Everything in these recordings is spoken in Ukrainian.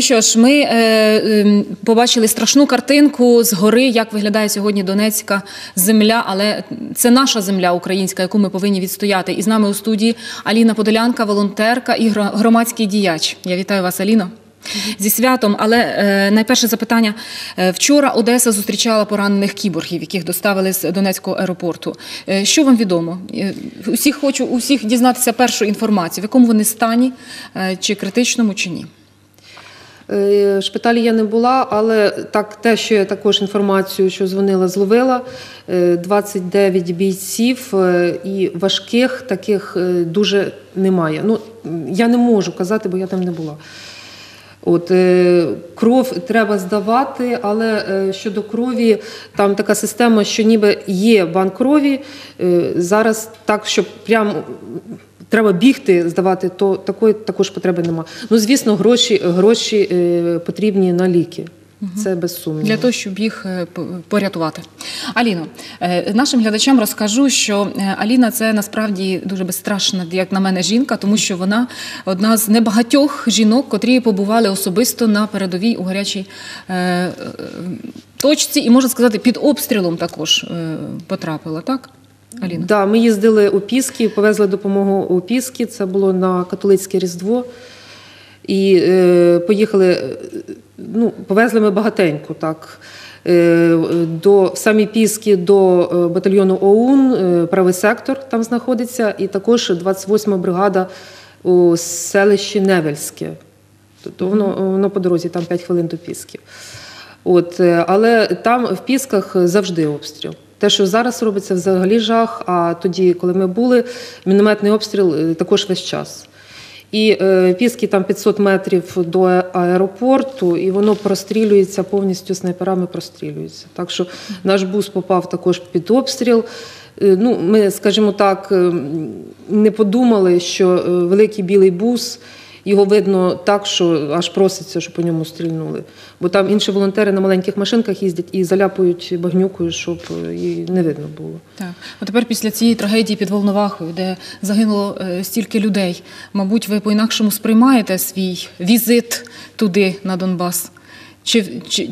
Ну що ж, ми е, е, побачили страшну картинку з гори, як виглядає сьогодні Донецька земля, але це наша земля українська, яку ми повинні відстояти. І з нами у студії Аліна Подолянка, волонтерка і громадський діяч. Я вітаю вас, Аліно. Зі святом, але е, найперше запитання. Е, вчора Одеса зустрічала поранених кіборгів, яких доставили з Донецького аеропорту. Е, що вам відомо? Е, усіх хочу усіх дізнатися першу інформацію, в якому вони стані, е, чи критичному, чи ні. Е, шпиталі я не була, але так те, що я також інформацію, що дзвонила, зловила. е, 29 бійців е, і важких таких е, дуже немає. Ну, я не можу казати, бо я там не була. От е, кров треба здавати, але е, щодо крові, там така система, що ніби є банк крові. Е, зараз так, щоб прям треба бігти, здавати, то такої також потреби немає. Ну, звісно, гроші, гроші е, потрібні на ліки. Це без сумніву. Для того, щоб їх е, порятувати. Аліно, е, нашим глядачам розкажу, що Аліна це насправді дуже безстрашна, як на мене, жінка, тому що вона одна з небагатьох жінок, котрі побували особисто на передовій у гарячій точці, і можна сказати, під обстрілом також потрапила, так? Аліна? Да, ми їздили у Піски, повезли допомогу у Піски. Це було на католицьке Різдво. І е, поїхали, е, ну, повезли ми багатенько, так. Е, До в самі Піски до е, батальйону ОУН, е, правий сектор там знаходиться, і також 28-ма бригада у селищі Невельське. Тобто воно, воно по дорозі, там 5 хвилин до Пісків. От, але там в Пісках завжди обстріл. Те, що зараз робиться, взагалі жах. А тоді, коли ми були, мінометний обстріл е, також весь час. І е, Піски там 500 метрів до аеропорту, і воно прострілюється повністю снайперами прострілюється. Так що наш бус попав також під обстріл. Е, Ну, ми, скажімо так, е, не подумали, що е, великий білий бус. Його видно так, що аж проситься, щоб по ньому стрільнули. Бо там інші волонтери на маленьких машинках їздять і заляпують багнюкою, щоб е, її не видно було. Так, а тепер після цієї трагедії під Волновахою, де загинуло е, стільки людей, мабуть, ви по-інакшому сприймаєте свій візит туди на Донбас? Чи, чи,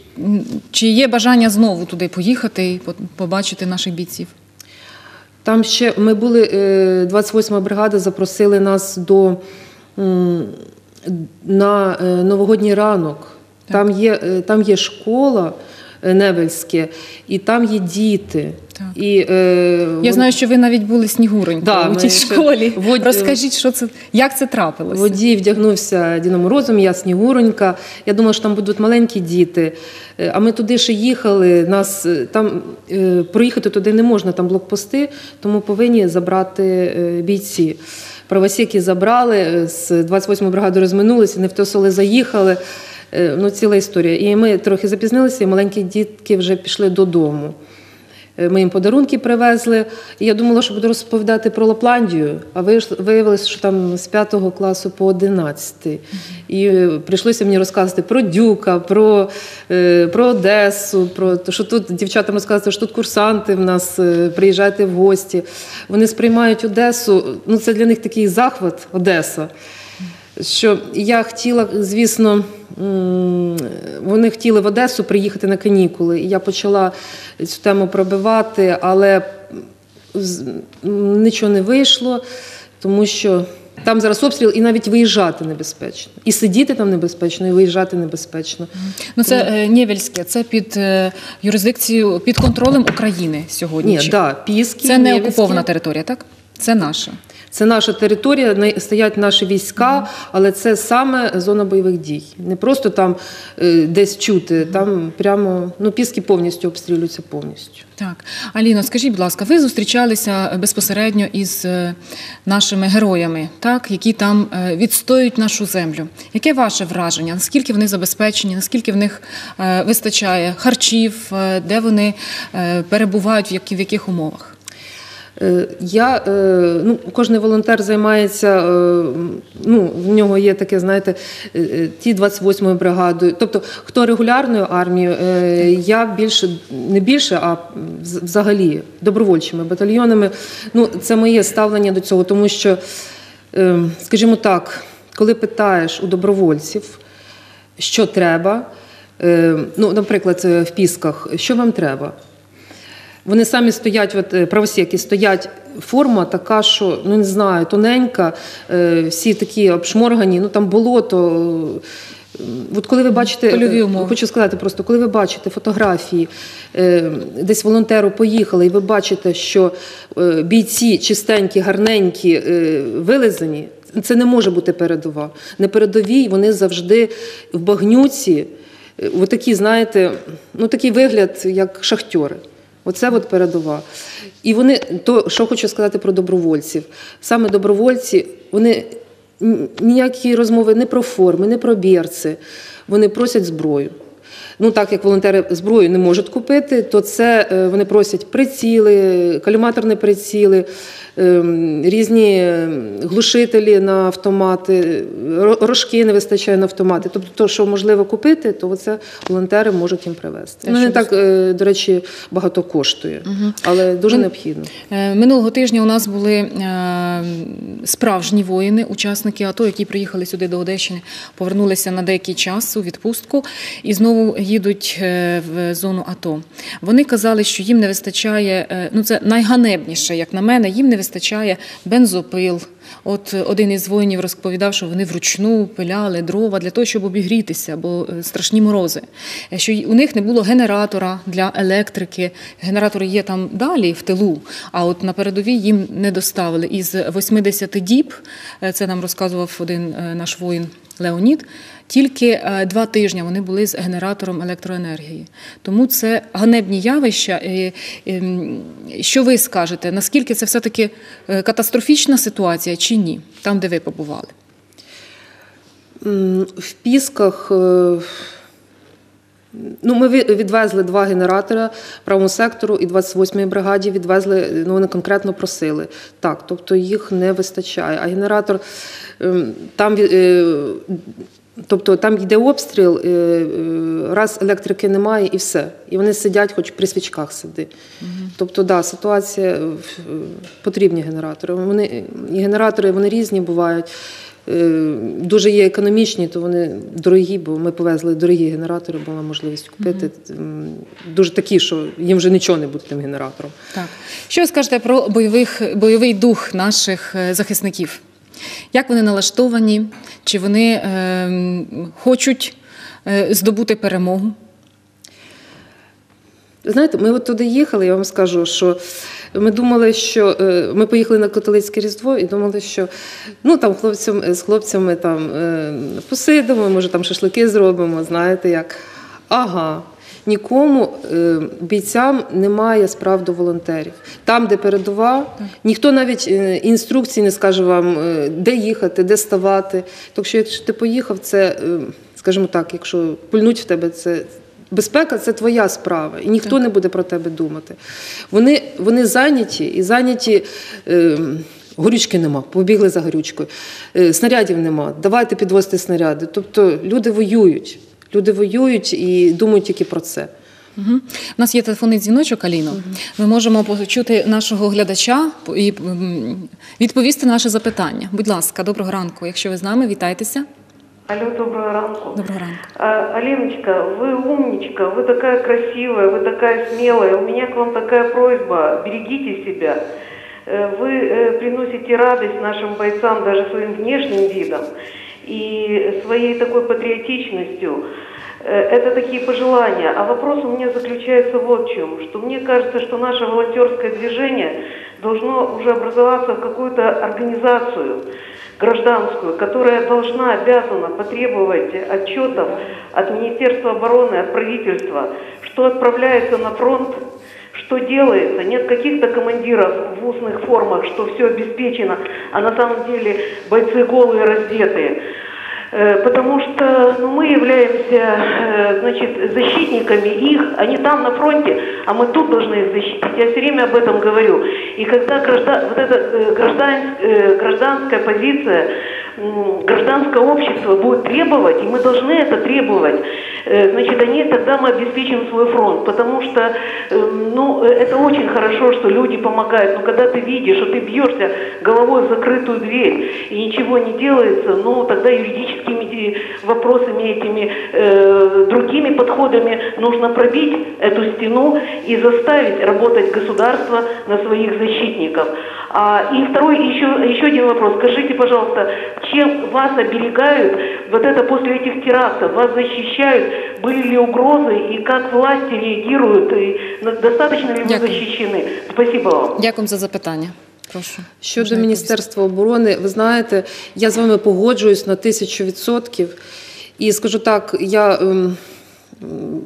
чи є бажання знову туди поїхати і побачити наших бійців? Там ще ми були, е, 28-ма бригада запросили нас до на е, новогодній ранок. Там є, е, там є школа е, Невельське, і там є діти. Так. І, е, Я вон- знаю, що ви навіть були снігуронькою Да, у тій ще школі. вод- Розкажіть, що це, як це трапилося? Водій вдягнувся Дідом Морозом, я Снігуронька. Я думала, що там будуть маленькі діти. А ми туди ще їхали. Нас там е, проїхати туди не можна, там блокпости, тому повинні забрати е, бійці. Правосіки забрали, е, з 28-ї бригади розминулися, не в те село заїхали. Е, Ну, ціла історія. І ми трохи запізнилися, і маленькі дітки вже пішли додому. Е, Ми їм подарунки привезли. І я думала, що буду розповідати про Лапландію, а виявилося, що там з 5 класу по 11. І е, прийшлося мені розказувати про Дюка, про, е, про Одесу, про те, що тут дівчатам розказувати, що тут курсанти в нас приїжджайте в гості. Вони сприймають Одесу. Ну, це для них такий захват Одеса. Що я хотіла, звісно, вони хотіли в Одесу приїхати на канікули, і я почала цю тему пробивати, але нічого не вийшло, тому що там зараз обстріл, і навіть виїжджати небезпечно. І сидіти там небезпечно, і виїжджати небезпечно. Ну, це е, Нєвельське, це під е, юрисдикцією, під контролем України сьогодні. Ні, Чи- да, Піски, Це не окупована територія, так? Це наша. Це наша територія, стоять наші війська, але це саме зона бойових дій. Не просто там е, десь чути, там прямо ну, піски повністю обстрілюються повністю. Так, Аліно, скажіть, будь ласка, ви зустрічалися безпосередньо із е, нашими героями, так, які там е, відстоюють нашу землю. Яке ваше враження? Наскільки вони забезпечені? Наскільки в них е, вистачає харчів, е, де вони е, перебувають, в яких умовах? Е, Я, е, ну, кожен волонтер займається, е, ну, в нього є таке, знаєте, ті 28-ю бригадою. Тобто, хто регулярною армією, я більше, не більше, а взагалі добровольчими батальйонами. Ну, це моє ставлення до цього, тому що, скажімо так, коли питаєш у добровольців, що треба. Ну, наприклад, в пісках, що вам треба? Вони самі стоять, от е, правосіки стоять, форма така, що ну не знаю, тоненька, е, всі такі обшморгані, ну там болото. Е, От коли ви бачите, хочу сказати просто, коли ви бачите фотографії, десь волонтеру поїхали, і ви бачите, що бійці чистенькі, гарненькі, вилизані, це не може бути передова. На передовій вони завжди в багнюці, отакі, знаєте, ну такий вигляд, як шахтьори. Оце от передова. І вони, то, що хочу сказати про добровольців. Саме добровольці, вони ніякі розмови не про форми, не про бірці. Вони просять зброю. Ну, так як волонтери зброю не можуть купити, то це е, вони просять приціли, каліматорні приціли, різні ем, глушителі на автомати, рожки не вистачає на автомати. Тобто, то, що можливо купити, то це волонтери можуть їм привезти. Ну, не так, е, до речі, багато коштує, але дуже Ми- необхідно. Е, Минулого тижня у нас були е, справжні воїни, учасники АТО, які приїхали сюди до Одещини, повернулися на деякий час у відпустку і знову їдуть е, в зону АТО. Вони казали, що їм не вистачає, е, ну це найганебніше, як на мене, їм не вистачає бензопил. От один із воїнів розповідав, що вони вручну пиляли дрова для того, щоб обігрітися, бо е, страшні морози. Е, Що у них не було генератора для електрики. Генератори є там далі в тилу, а от на передовій їм не доставили. Із 80 діб, е, це нам розказував один наш воїн Леонід. Тільки два тижні вони були з генератором електроенергії. Тому це ганебні явища. Ем, Що ви скажете? Наскільки це все-таки е, катастрофічна ситуація чи ні? Там, де ви побували? В Пісках. е, Ну, ми відвезли два генератора правому сектору і 28-ї бригаді відвезли, ну вони конкретно просили. Так, тобто їх не вистачає. А генератор ем, там, е, тобто там йде обстріл, е, е, раз електрики немає і все. І вони сидять, хоч при свічках сиди. Тобто, да, ситуація потрібні генератори. Вони генератори вони різні бувають. Е, Дуже є економічні, то вони дорогі, бо ми повезли дорогі генератори, була можливість купити. М, Дуже такі, що їм вже нічого не буде тим генератором. Так. Що ви скажете про бойових, бойовий дух наших захисників? Як вони налаштовані? Чи вони е, хочуть е, здобути перемогу? Знаєте, ми от туди їхали, я вам скажу, що ми думали, що е, ми поїхали на католицьке Різдво і думали, що ну там хлопцям з хлопцями там е, посидимо, може там шашлики зробимо, знаєте як. Ага. Нікому е, бійцям немає справ до волонтерів. Там, де передова, ніхто навіть е, інструкцій не скаже вам, е, де їхати, де ставати. Так що, якщо ти поїхав, це, скажімо так, якщо пульнуть в тебе, це безпека це твоя справа, і ніхто не буде про тебе думати. Вони, вони зайняті і зайняті. Е, Горючки нема, побігли за горючкою. Е, Снарядів нема. Давайте підвозити снаряди. Тобто люди воюють. Люди воюють і думають тільки про це. Угу. У нас є телефонний дзвіночок, Аліно. Ми можемо почути нашого глядача і м, відповісти на наше запитання. Будь ласка, доброго ранку. Якщо ви з нами, вітайтеся. Алло, доброго ранку. Доброго ранку. А, Аленочка, вы умничка, вы такая красивая, вы такая смелая. У меня к вам такая просьба, берегите себя. Э, Вы э, приносите радость нашим бойцам даже своим внешним видом И своей такой патриотичностью. Э, Это такие пожелания. А вопрос у меня заключается вот в чем, что мне кажется, что наше волонтерское движение должно уже образоваться в какую-то организацию гражданскую, которая должна, обязана потребовать отчетов от Министерства обороны, от правительства, что отправляется на фронт, что делается. Нет каких-то командиров в устных формах, что все обеспечено, а на самом деле бойцы голые, раздетые. Э, Потому что ну, мы являемся э, значит, защитниками их, они там на фронте, а мы тут должны их защитить. Я все время об этом говорю. И когда граждан, вот эта э, граждан, гражданская позиция, гражданское общество будет требовать, и мы должны это требовать, э, значит, они тогда мы обеспечим свой фронт. Потому что э, ну, э, это очень хорошо, что люди помогают, но когда ты видишь, что ты бьешься головой в закрытую дверь и ничего не делается, ну тогда юридически и и вопросами этими э, другими подходами нужно пробить эту стену и заставить работать государство на своих защитников. А, и второй, еще, еще один вопрос. Скажите, пожалуйста, чем вас оберегают вот это после этих терактов? Вас защищают? Были ли угрозы? И как власти реагируют? И на- достаточно ли вы Дякую. защищены? Спасибо вам. Дякую за запитання. Прошу. Щодо Можна Міністерства оборони, ви знаєте, я з вами погоджуюсь на тисячу відсотків. І скажу так, я ем, м,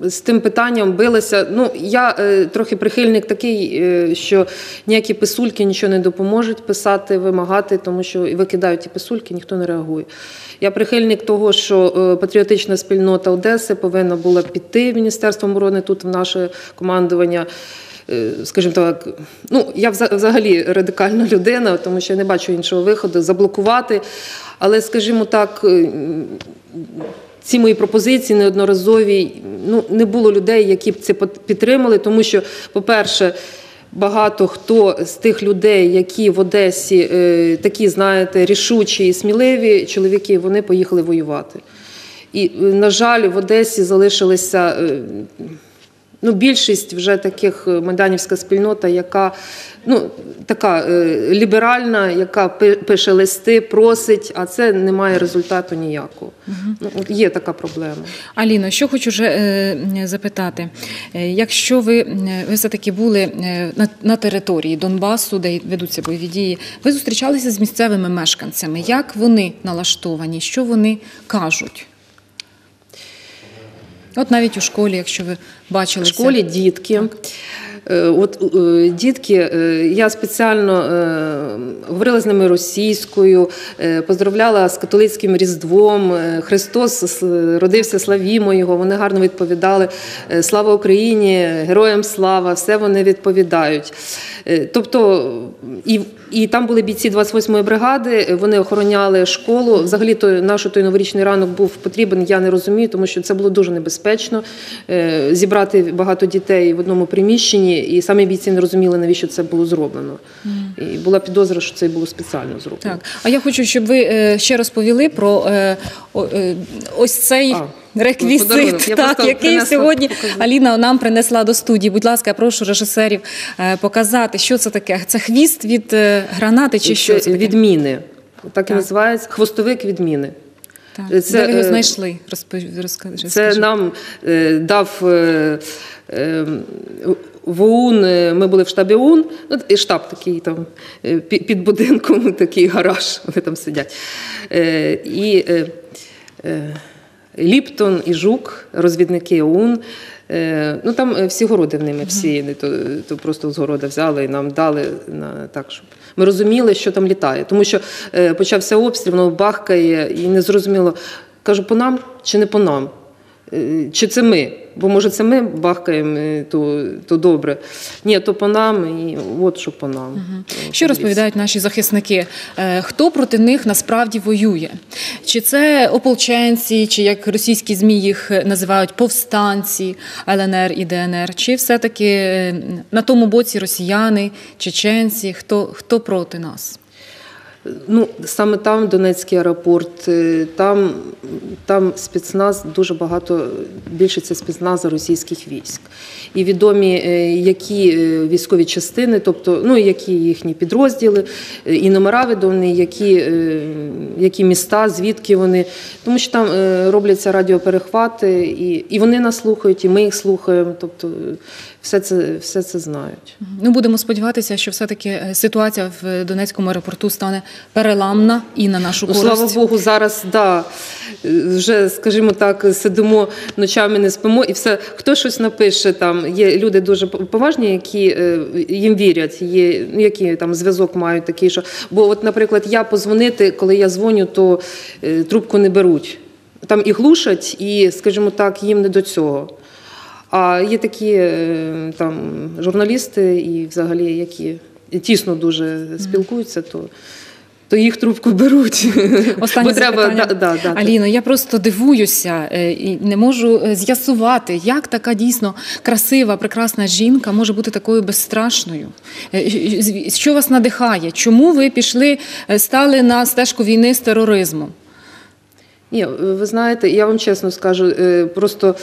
з тим питанням билася. Ну, я е, трохи прихильник такий, е, що ніякі писульки нічого не допоможуть писати, вимагати, тому що і викидають ті писульки, ніхто не реагує. Я прихильник того, що е, патріотична спільнота Одеси повинна була піти в Міністерство оборони тут в наше командування. Е, скажімо так, ну я взагалі радикальна людина, тому що я не бачу іншого виходу заблокувати. Але, скажімо так, ці мої пропозиції неодноразові. Ну не було людей, які б це підтримали, тому що, по-перше, Багато хто з тих людей, які в Одесі е, такі, знаєте, рішучі і сміливі чоловіки, вони поїхали воювати. І, е, на жаль, в Одесі залишилися е, ну, більшість вже таких е, майданівська спільнота, яка ну, така е, ліберальна, яка пи- пише листи, просить, а це не має результату ніякого. Ну, є така проблема. Аліно, що хочу вже е, запитати. Е, Якщо ви, ви все-таки були е, на, на території Донбасу, де ведуться бойові дії, ви зустрічалися з місцевими мешканцями. Як вони налаштовані? Що вони кажуть? От навіть у школі, якщо ви бачили В школі дітки. Е, От е, дітки, е, я спеціально говорила з ними російською, поздравляла з католицьким Різдвом. Христос родився, славімо його. Вони гарно відповідали. Слава Україні, героям слава, все вони відповідають. Тобто, і, і там були бійці 28-ї бригади, е, вони охороняли школу. Взагалі, то наш той новорічний ранок був потрібен, я не розумію, тому що це було дуже небезпечно е, зібрати багато дітей в одному приміщенні, і самі бійці не розуміли, навіщо це було зроблено. І була підозра, що це було спеціально зроблено. Так, а я хочу, щоб ви е, ще розповіли про ось цей. А, Реквізит. Так, який принесла, сьогодні покажу. Аліна нам принесла до студії. Будь ласка, я прошу режисерів е, показати, що це таке. Це хвіст від е, гранати чи що це відміни. Так і називається хвостовик відміни. Так. це, Де ви його е, знайшли? Розпо- розкажи, Це нам е, дав е, е, в ОУН, е, ми були в штабі ОУН, ну, і штаб такий там е, під будинком, такий гараж, вони там сидять. Е, І е, е, Ліптон і Жук, розвідники ОУН. Е, Ну там е, всі городи в ними всі, не то, то просто з города взяли і нам дали на так, щоб ми розуміли, що там літає. Тому що е, почався обстріл, воно бахкає, і не зрозуміло, кажу, по нам чи не по нам. Е, Чи це ми? Бо може це ми бахкаємо, е, то, то добре. Ні, то по нам, і от що по нам. О, Що розповідають наші захисники? Хто проти них насправді воює? Чи це ополченці, чи як російські змі їх називають повстанці ЛНР і ДНР? Чи все-таки на тому боці росіяни, чеченці? Хто, хто проти нас? Ну, саме там Донецький аеропорт, е, там, там спецназ дуже багато, більше це спецназа російських військ. І відомі, е, які е, військові частини, тобто, ну, які їхні підрозділи, і номера відомі, які, які міста, звідки вони. Тому що там робляться радіоперехвати, і, і вони нас слухають, і ми їх слухаємо. Тобто все це, все це знають. Ну, будемо сподіватися, що все-таки е, ситуація в Донецькому аеропорту стане переламна і на нашу Ну, користь. слава Богу, зараз да, вже, скажімо так, сидимо ночами, не спимо, і все, хто щось напише там. Є люди дуже поважні, які е, їм вірять, є, які там зв'язок мають такий, що. Бо, от, наприклад, я позвонити, коли я дзвоню, то е, трубку не беруть. Там і глушать, і, скажімо так, їм не до цього. А є такі е, там журналісти, і взагалі, які тісно дуже спілкуються, то. То їх трубку беруть. Останнє Бо треба, да, да, да. Аліно, я просто дивуюся е, і не можу е, з'ясувати, як така дійсно красива, прекрасна жінка може бути такою безстрашною. Що вас надихає? Чому ви пішли, стали на стежку війни з тероризмом? Ні, ви знаєте, я вам чесно скажу, е, просто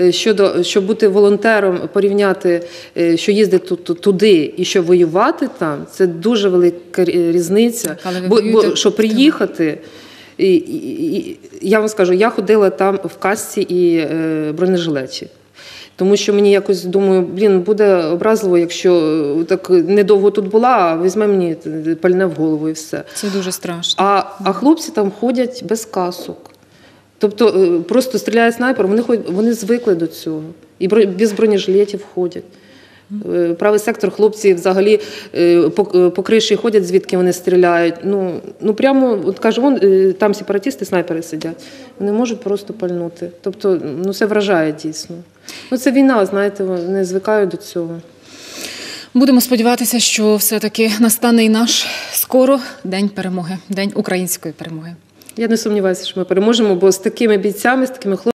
е, щодо щоб бути волонтером, порівняти, е, що їздити ту- ту- туди і що воювати там, це дуже велика різниця. Але ви бо, бо що приїхати. І, і, і, я вам скажу, я ходила там в касці і е, бронежилеті. Тому що мені якось думаю, блін, буде образливо, якщо е, так недовго тут була, а візьме мені е, пальне в голову і все. Це дуже страшно. А, а хлопці там ходять без касок. Тобто е, просто стріляє снайпер, вони, вони звикли до цього. І без бронежилетів ходять. Е, Правий сектор хлопці взагалі е, по, по криші ходять, звідки вони стріляють. Ну, ну прямо, от кажу, вон, там сепаратисти, снайпери сидять. Вони можуть просто пальнути. Тобто, ну це вражає дійсно. Ну це війна, знаєте, вони звикають до цього. Будемо сподіватися, що все-таки настане і наш скоро день перемоги, день української перемоги. Я не сумніваюся, що ми переможемо, бо з такими бійцями, з такими хлопцями.